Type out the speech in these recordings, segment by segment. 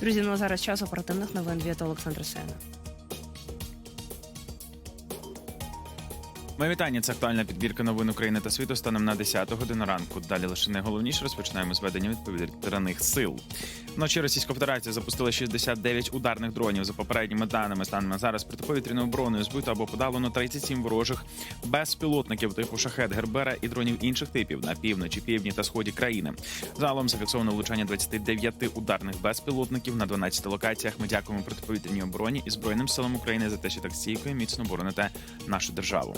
Друзі, ну а зараз час оперативних новин від Олександра Сена. Моє вітання. Це актуальна підбірка новин України та світу станом на 10 годину ранку. Далі лише найголовніше розпочинаємо з ведення відповіданих сил. Вночі Російська Федерація запустила 69 ударних дронів. За попередніми даними станом на зараз протиповітряною обороною збито або подавлено 37 ворожих безпілотників типу шахет Гербера і дронів інших типів на півночі, півдні та сході країни. Загалом зафіксовано влучання 29 ударних безпілотників на 12 локаціях. Ми дякуємо протиповітряній обороні і збройним силам України за те, що так стійко і міцно бороните нашу державу.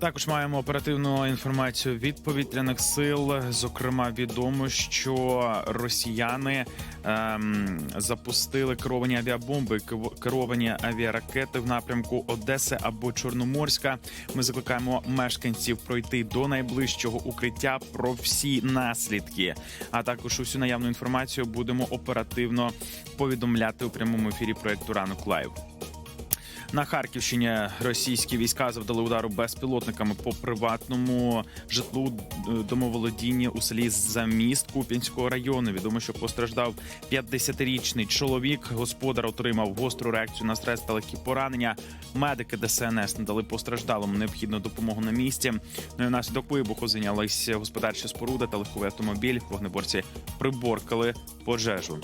Також маємо оперативну інформацію від повітряних сил. Зокрема, відомо, що росіяни ем, запустили керовані авіабомби, керовані авіаракети в напрямку Одеси або Чорноморська. Ми закликаємо мешканців пройти до найближчого укриття про всі наслідки. А також усю наявну інформацію будемо оперативно повідомляти у прямому ефірі проекту Ранок Лайв. На Харківщині російські війська завдали удару безпілотниками по приватному житлу е, домоволодіння у селі Заміст Куп'янського району. Відомо, що постраждав 50-річний чоловік. Господар отримав гостру реакцію на стрес та легкі поранення. Медики ДСНС надали постраждалому необхідну допомогу на місці. Ну і внаслідок вибуху зайнялись господарча споруда та легковий автомобіль. Вогнеборці приборкали пожежу.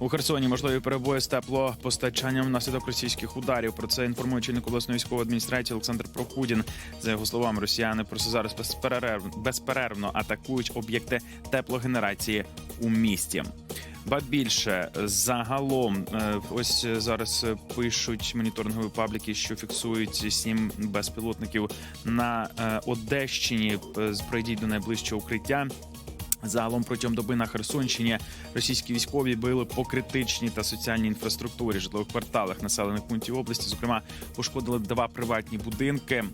У Херсоні можливі перебої з теплопостачанням внаслідок російських ударів. Про це інформує чільник обласної військової адміністрації Олександр Прокудін. За його словами, росіяни просто зараз безперервно, безперервно атакують об'єкти теплогенерації у місті. Ба більше загалом, е, ось зараз е, пишуть моніторингові пабліки, що фіксують сім безпілотників на е, Одещині. П- Пройдіть до найближчого укриття. Загалом протягом доби на Херсонщині російські військові били по критичній та соціальній інфраструктурі житлових кварталах населених пунктів області. Зокрема, пошкодили два приватні будинки.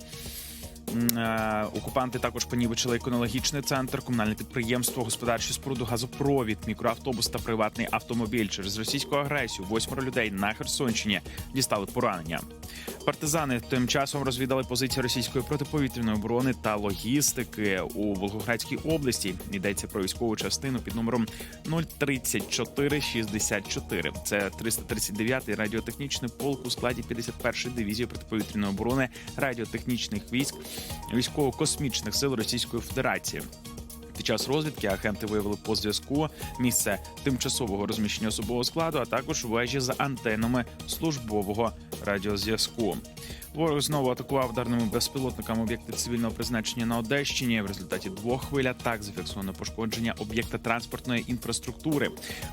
Е, Окупанти також понівечили еконологічний центр, комунальне підприємство, господарчу споруду, газопровід, мікроавтобус та приватний автомобіль. Через російську агресію восьмеро людей на Херсонщині дістали поранення. Партизани тим часом розвідали позиції російської протиповітряної оборони та логістики у Волгоградській області. Йдеться про військову частину під номером 03464. Це 339-й радіотехнічний полк у складі 51-ї дивізії протиповітряної оборони радіотехнічних військ військово-космічних сил Російської Федерації. Час розвідки агенти виявили по зв'язку місце тимчасового розміщення особового складу, а також вежі з антенами службового радіозв'язку. Ворог знову атакував ударними безпілотниками об'єкти цивільного призначення на Одещині. В результаті двох хвиль атак зафіксовано пошкодження об'єкта транспортної інфраструктури.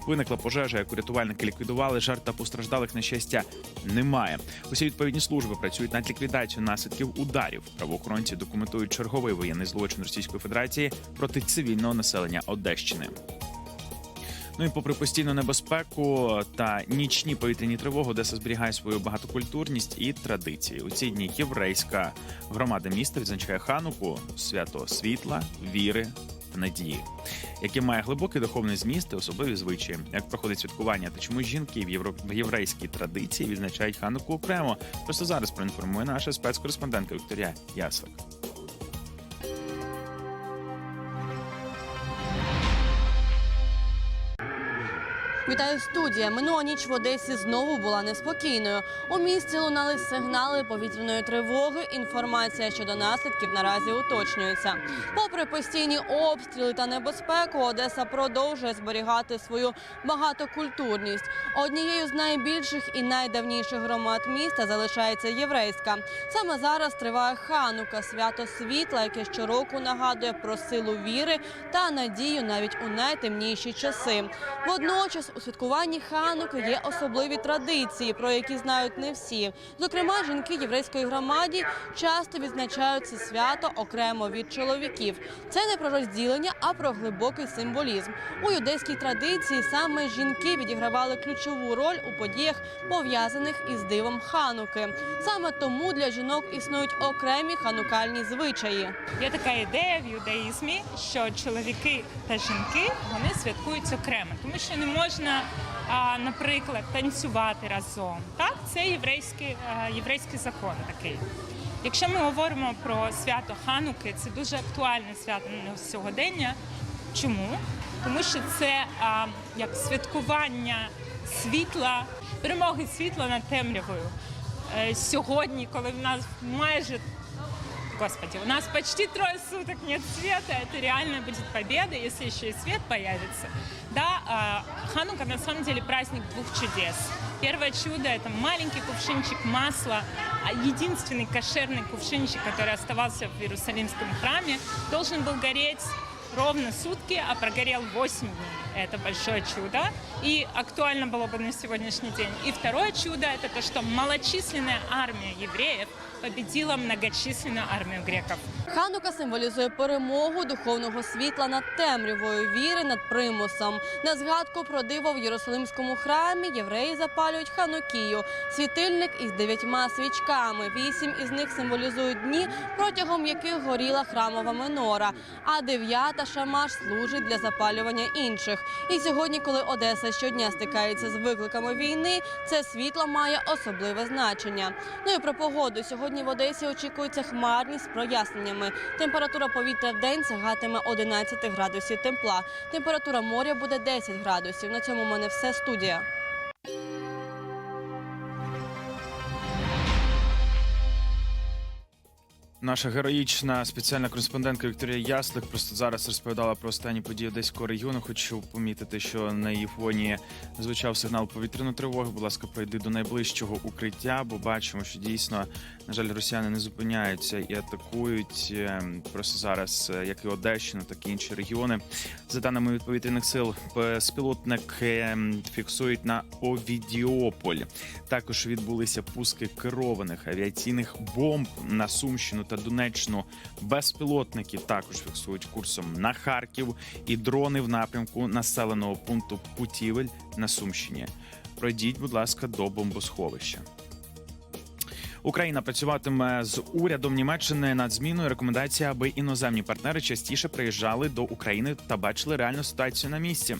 Виникла пожежа, яку рятувальники ліквідували. Жертв та постраждалих на щастя немає. Усі відповідні служби працюють над ліквідацією наслідків ударів. Правоохоронці документують черговий воєнний злочин Російської Федерації проти цивільного населення Одещини. Ну і попри постійну небезпеку та нічні повітряні тривоги, Одеса зберігає свою багатокультурність і традиції. У ці дні єврейська громада міста відзначає хануку свято світла, віри та надії, яке має глибокий духовний зміст і особливі звичаї. Як проходить святкування та чому жінки в, євро... в єврейській традиції відзначають хануку окремо? Просто зараз проінформує наша спецкореспондентка Вікторія Ясвик. Вітаю студія. Минула ніч в Одесі знову була неспокійною. У місті лунали сигнали повітряної тривоги. Інформація щодо наслідків наразі уточнюється. Попри постійні обстріли та небезпеку, Одеса продовжує зберігати свою багатокультурність. Однією з найбільших і найдавніших громад міста залишається єврейська. Саме зараз триває ханука, свято світла, яке щороку нагадує про силу віри та надію навіть у найтемніші часи. Водночас у святкуванні хануки є особливі традиції, про які знають не всі. Зокрема, жінки єврейської громаді часто відзначають це свято окремо від чоловіків. Це не про розділення, а про глибокий символізм. У юдейській традиції саме жінки відігравали ключову роль у подіях, пов'язаних із дивом хануки. Саме тому для жінок існують окремі ханукальні звичаї. Є така ідея в юдаїзмі, що чоловіки та жінки вони святкують окремо, тому що не можна, а, наприклад, танцювати разом. Так, це єврейський, е, єврейський закон такий. Якщо ми говоримо про свято Хануки, це дуже актуальне свято сьогодення. Чому? тому що це а, як святкування світла, перемоги світла над темрявою. Е, Сьогодні, коли в нас майже Господи, у нас почти трое суток нет света. Это реально будет победа, если еще и свет появится. Да, а, Ханука на самом деле праздник двух чудес. Первое чудо – это маленький кувшинчик масла, а единственный кошерный кувшинчик, который оставался в Иерусалимском храме, должен был гореть ровно сутки, а прогорел 8 дней. Это большое чудо. И актуально было бы на сегодняшний день. И второе чудо – это то, что малочисленная армия евреев победила многочисленную армию греков. Ханука символізує перемогу духовного світла над темрявою, віри над примусом. На згадку про диво в Єрусалимському храмі євреї запалюють ханукію – світильник із дев'ятьма свічками. Вісім із них символізують дні, протягом яких горіла храмова минора, а дев'ята шамаш служить для запалювання інших. І сьогодні, коли Одеса щодня стикається з викликами війни, це світло має особливе значення. Ну і про погоду сьогодні в Одесі очікується хмарність з проясненнями. Температура повітря в день сягатиме 11 градусів тепла. Температура моря буде 10 градусів. На цьому в мене все студія. Наша героїчна спеціальна кореспондентка Вікторія Яслик просто зараз розповідала про останні події Одеського регіону. Хочу помітити, що на її фоні звучав сигнал повітряної тривоги. Будь ласка, пройди до найближчого укриття, бо бачимо, що дійсно, на жаль, росіяни не зупиняються і атакують е, просто зараз, е, як і Одещину, так і інші регіони. За даними від повітряних сил, безпілотник е, фіксують на Овідіополь. Також відбулися пуски керованих авіаційних бомб на Сумщину та Донеччину. Безпілотники також фіксують курсом на Харків і дрони в напрямку населеного пункту Путівель на Сумщині. Пройдіть, будь ласка, до бомбосховища. Україна працюватиме з урядом Німеччини над зміною рекомендації, аби іноземні партнери частіше приїжджали до України та бачили реальну ситуацію на місці.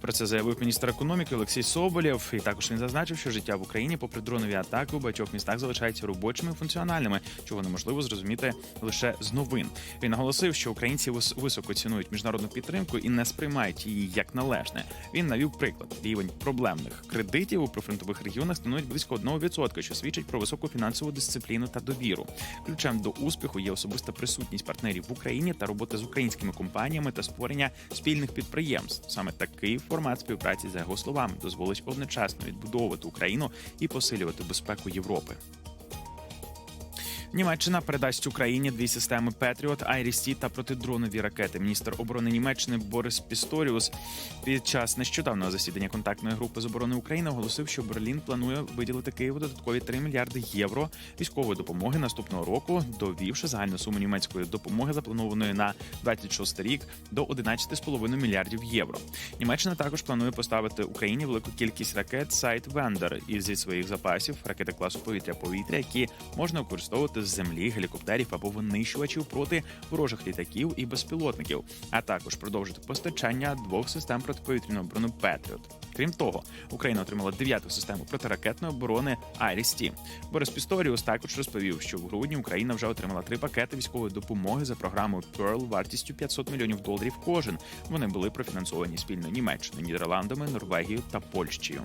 Про це заявив міністр економіки Олексій Соболєв. І також він зазначив, що життя в Україні, попри дронові атаки, у багатьох містах залишаються робочими і функціональними, чого неможливо зрозуміти лише з новин. Він наголосив, що українці високо цінують міжнародну підтримку і не сприймають її як належне. Він навів приклад: рівень проблемних кредитів у прифронтових регіонах становить близько 1%, що свідчить про високу фінансову дисципліну та довіру. Ключем до успіху є особиста присутність партнерів в Україні та робота з українськими компаніями та створення спільних підприємств. Саме такий формат співпраці, за його словами, дозволить одночасно відбудовувати Україну і посилювати безпеку Європи. Німеччина передасть Україні дві системи Петріот, Айрісті та протидронові ракети. Міністр оборони Німеччини Борис Пісторіус під час нещодавнього засідання контактної групи з оборони України оголосив, що Берлін планує виділити Києву додаткові 3 мільярди євро військової допомоги наступного року, довівши загальну суму німецької допомоги, запланованої на 26 рік, до 11,5 мільярдів євро. Німеччина також планує поставити Україні велику кількість ракет Сайт Вендер із зі своїх запасів ракети класу повітря-повітря, які можна використовувати з землі, гелікоптерів або винищувачів проти ворожих літаків і безпілотників, а також продовжити постачання двох систем протиповітряної оборони Петріот. Крім того, Україна отримала дев'яту систему протиракетної оборони Айрісті. Борис Пісторіус також розповів, що в грудні Україна вже отримала три пакети військової допомоги за програмою Pearl вартістю 500 мільйонів доларів кожен. Вони були профінансовані спільно Німеччиною, Нідерландами, Норвегією та Польщею.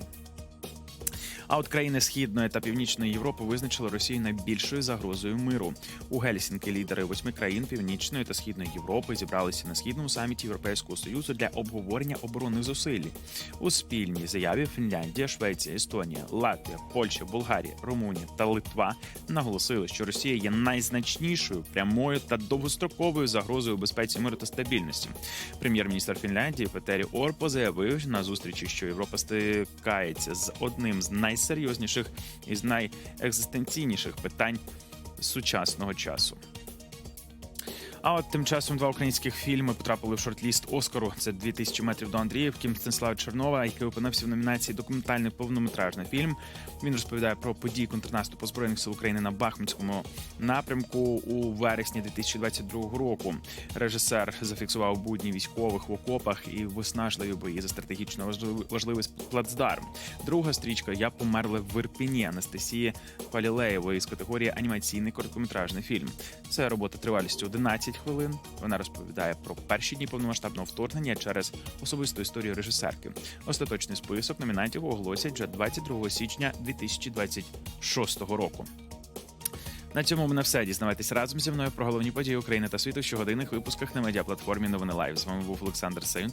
А от країни східної та північної Європи визначили Росію найбільшою загрозою миру. У Гельсінки лідери восьми країн північної та східної Європи зібралися на східному саміті Європейського союзу для обговорення оборонних зусиль. У спільній заяві Фінляндія, Швеція, Естонія, Латвія, Польща, Болгарія, Румунія та Литва наголосили, що Росія є найзначнішою прямою та довгостроковою загрозою безпеці миру та стабільності. Прем'єр-міністр Фінляндії Петері Орпо заявив на зустрічі, що Європа стикається з одним з найсерйозніших і найекзистенційніших питань сучасного часу. А от тим часом два українських фільми потрапили в шорт-ліст Оскару. Це «2000 метрів до Андріївки Мстислава Чернова, який опинився в номінації документальний повнометражний фільм. Він розповідає про події контрнаступу збройних сил України на Бахмутському напрямку у вересні 2022 року. Режисер зафіксував будні військових в окопах і виснажливі бої за стратегічно важливий- плацдарм. Друга стрічка Я померла в Ірпіні Анастасії Палілеєвої з категорії анімаційний короткометражний фільм. Це робота тривалістю 11 10 хвилин. Вона розповідає про перші дні повномасштабного вторгнення через особисту історію режисерки. Остаточний список номінантів оголосять вже 22 січня 2026 року. На цьому в мене все. Дізнавайтесь разом зі мною про головні події України та світу в щогодинних випусках на медіаплатформі Новини Лайв. З вами був Олександр Сейн.